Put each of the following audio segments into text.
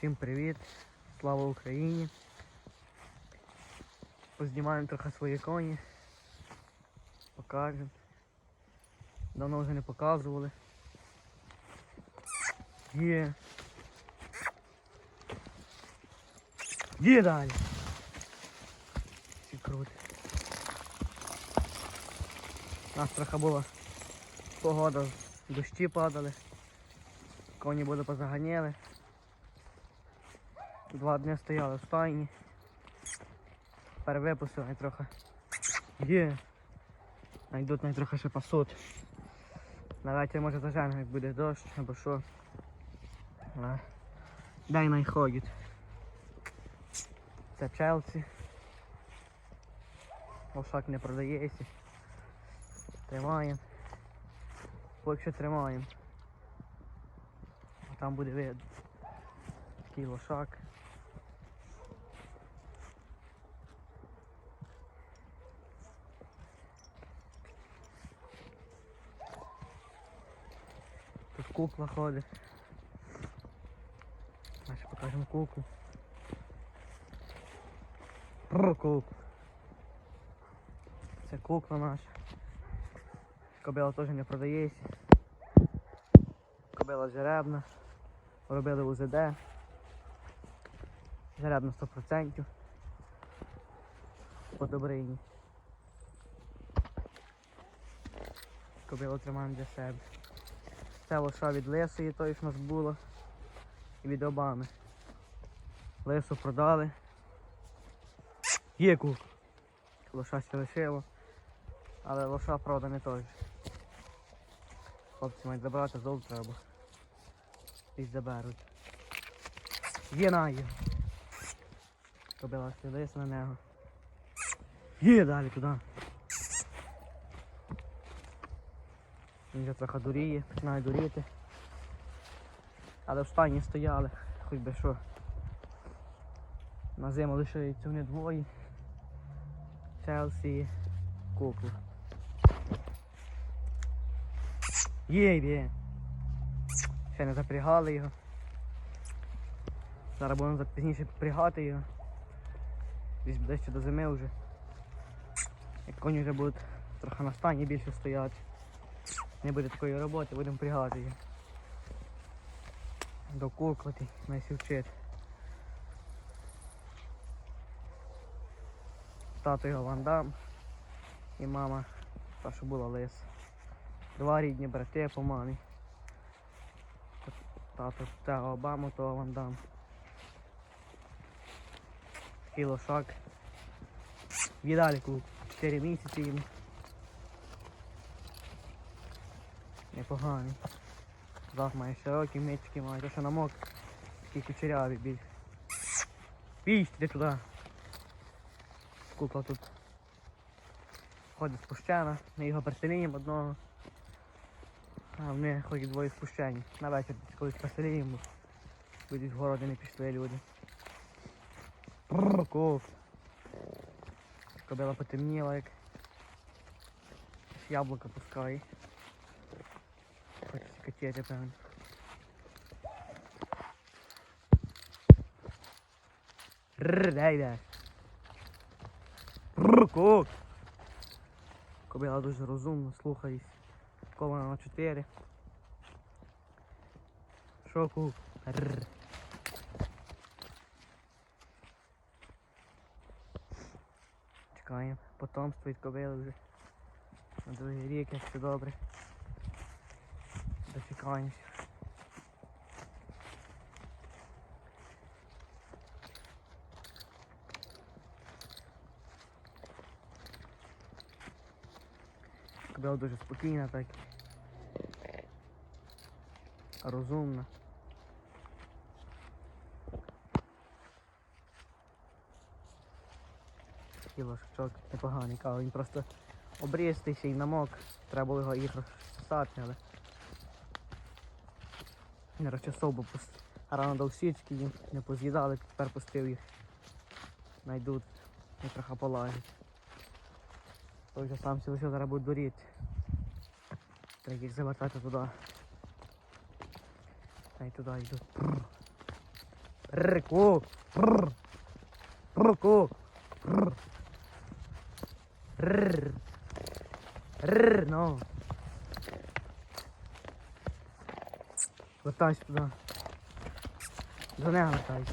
Всім привіт! Слава Україні! Познімаємо трохи свої коні. Покажемо. Давно вже не показували. Є. Є далі. Всі круто. У нас трохи була погода, дощі падали. Коні були позаганяли. Два дні стояли в стайні. Перевипустили трохи. Є. Найдуть най трохи ще пасуть. Давайте може заженемо, як буде дощ або що. А, Дай найходять. Це Челсі. Лошак не продається. Тримаємо. Поки що тримаємо. Там буде видно. Такий лошак. Тут кукла ходить. Наші покажемо куклу. Про куклу. Це кукла наша. Кобила теж не продається. Кобила жеребна. Робили УЗД. Жеребна 100%. По добрині. Кобилу тримаємо для себе. Це лоша від лисої, тої в нас було. І від Обами. Лису продали. Є кук. Лоша ще лишило. Але лоша продане теж. Хлопці мають забрати завтра або і заберуть. Є на є. Кобила стрілись на нього. Є далі туди. Він вже трохи дуріє, починає дуріти. Але в стані стояли, хоч би що. На зиму лишаються вони двоє. Челсі, куклу. Є, є. Ще не запрягали його. Зараз будемо пізніше пригати його. Десь ближче до зими вже. Як коні вже будуть трохи на стані більше стояти. Не буде такої роботи, будемо пригати його. Докуклати, найсі вчити. Тато його вандам і мама, та що була лис. Два рідні брати по мамі. Тато та Обаму, то Ван Дам. Такий лошак. Відаліку 4 місяці йому. Непоганий. Зах має широкі мечки, має, то що намок. Такий кучерявий біль. Піч, де туди. Кукла тут ходить спущена, ми його переселіємо одного. А вони хоч двоє спущені. На вечір колись переселіємо. Будуть в городи не пішли люди. Прррр. Кобила потемніла як. Яблука пускає. Хочеться котети, певно. Рррр, дай дай. Кобила дуже розумна, слухаюсь. Кована на 4. Шоку. Рррр. Чекаємо. Потомство від кобили вже. На другий рік, як все добре. Дочекаємося. Кобила дуже спокійна так. Розумна. Такий лошачок непоганий, але він просто обрізтийся і намок. Треба було його їх розчесати, але не розчесав, бо рано дав січки, їм не поз'їдали, тепер пустив їх. Найдуть і трохи полагать. Той же сам сіло зараз буде дуріти. Треба їх завертати туди. Та й туди йдуть. Прррр. Рр, ку. Рр. Рр, ку. Рр. Рр. Рр, ну. Вертайся туди. До неї вертайся.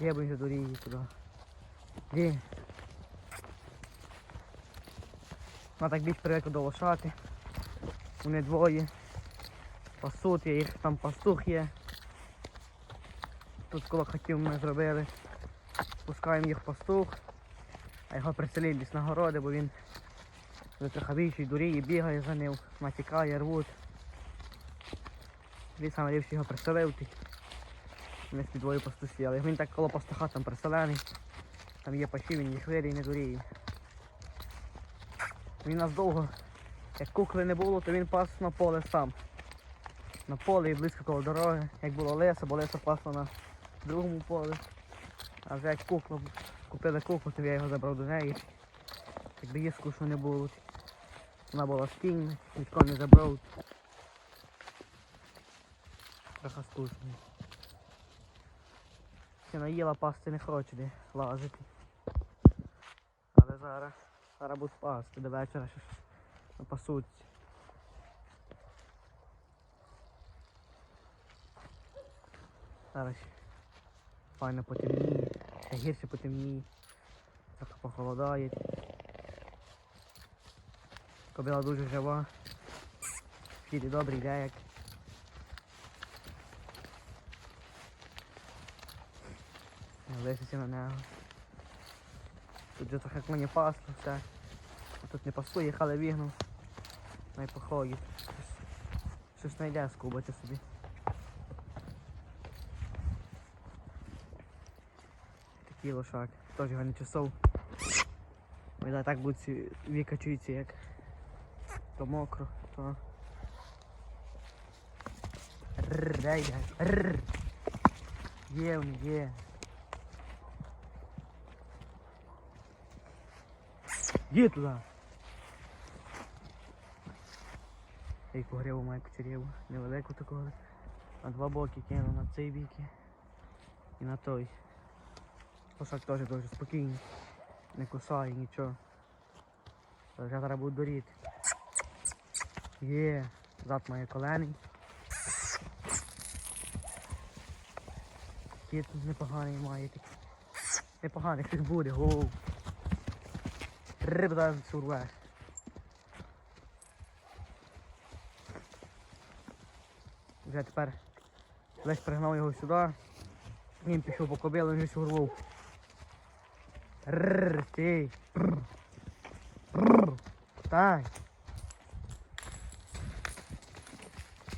Я би до рії туди. Де? Вона так більш привикла до лошати. Вони двоє. Пасуть, я їх там пастух є. Тут коло хатів ми зробили. Пускаємо їх в пастух, а його приселили десь на городи, бо він вже трохи більший дуріє, бігає за ним, натікає, рвуть. Саме ліпше його приселив. Ми з двоє пастусі, але він так коло пастуха там приселений. Там є паші, він їх вирій не дуріє. Він нас довго, як кукли не було, то він пас на поле сам. На полі і близько коло дороги. Як було леса, бо леса пасла на другому полі. А вже як кукла, купили куклу, то я його забрав до неї. Якби їй скучно не було. Вона була кіньми, ніхто не забрав. Трохи скучно. Ще наїла пасти не хоче лазити. Але зараз, зараз будуть пасти до вечора ж напасуться. Зараз файно потемніє, ще гірше потемніє, трохи похолодає. Кобила дуже жива. Філі добрий як. Лисися на нього. Тут же трохи коні пасло, все. Тут не пасує, але вігнув. Най. Щось, знайде скубати собі. Такий лошак. Теж його не часов. Ой, так будуть ці викачуються як то мокро, то. Рррр, дай. Є є. Є туди. Я яку гриву маю кучеряву. Невелику такого. На два боки кину на цей бік і на той. Лошак теж дуже спокійний. Не кусає нічого. Вже зараз буду доріти. Є, зад має колений. Кіт непоганий має такий. Непоганий, щось буде, гоу. Риба зараз сурве. Вже тепер Лесь пригнав його сюди. Він пішов по кобилу, він урвав. Рррр. Рррр. Встань.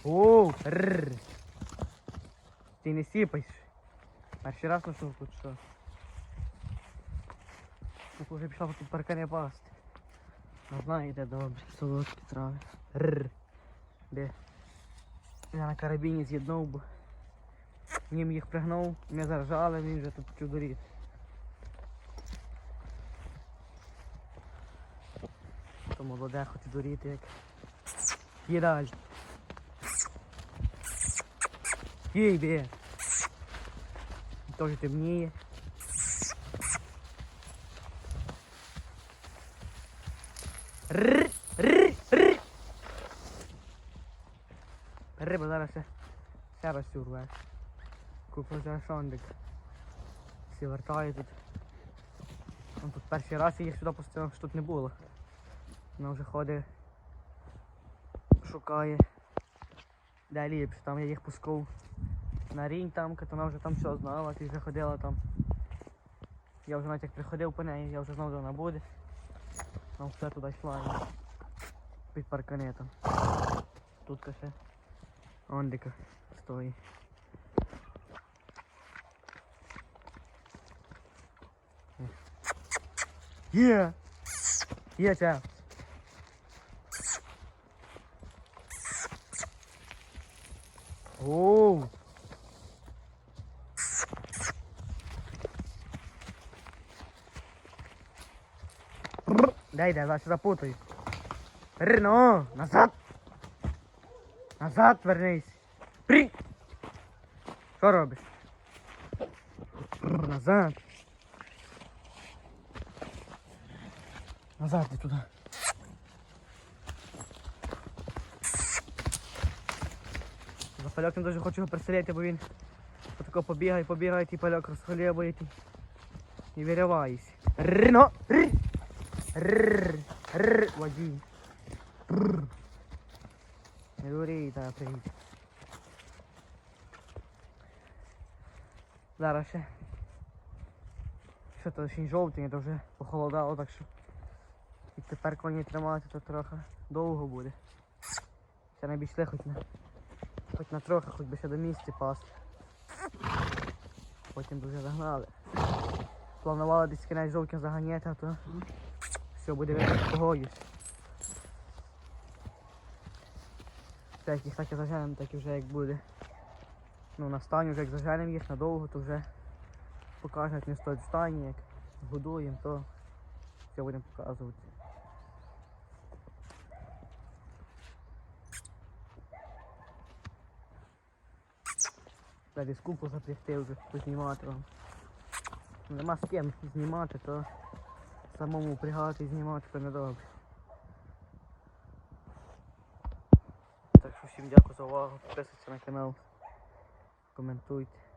Оу, рррр. Ти не сіпаєш. Перший раз на чи що? Ну, вже пішла тут паркані пасти. Не знаю, де добре, солодкі трави. Рррр. Де? Я на карабіні з'єднав, бо ним їх пригнув, ми заржали, він вже тут чудоріт. То молоде хоче дуріти як. Їдаль. Їй де. Теж темніє. Рррр, рррр. Риба зараз ще, раз урве. Купив зараз шондик. Всі вертає тут. Ну, тут перший раз я їх сюди пустив, що тут не було. Вона вже ходить, шукає. Де ліпше, там я їх пускав на рінь там, вона вже там все знала, ти вже ходила там. Я вже навіть як приходив по неї, я вже знав, де вона буде. Вона все туди йшла. Під парканетом. Тут ще ондика стоїть. Є! Є ця. Оу! Бррр. Дай, дай, зараз запутаю. Рно, назад! Назад вернись! При! Що робиш? Назад. Назад ти туди. Запальок не дуже хочу його бо він отако побігає, побігає, і пальок розхолює і виривається. Рно! Р! Р! Р! Водій. Не дури, та приїдь. Зараз ще. Що то ще й жовтень, то вже похолодало, так що. І тепер коні тримати, то трохи довго буде. Ще не обійшли хоч на. Хоч на трохи, хоч би ще до місця пасти. Потім б вже загнали. Планували десь кінець жовтня заганяти, а то все буде видно погодюсь. Так їх так і заженемо, так і вже як буде. Ну на стані вже як заженемо їх надовго, то вже покажемо, як не стоять в стані, як годуємо, то все будемо показувати. Далі скупу запрягти вже познімати вам. Нема з ким знімати, то самому пригати знімати то не добре. Так що всім дякую за увагу, підписуйтесь на канал, коментуйте.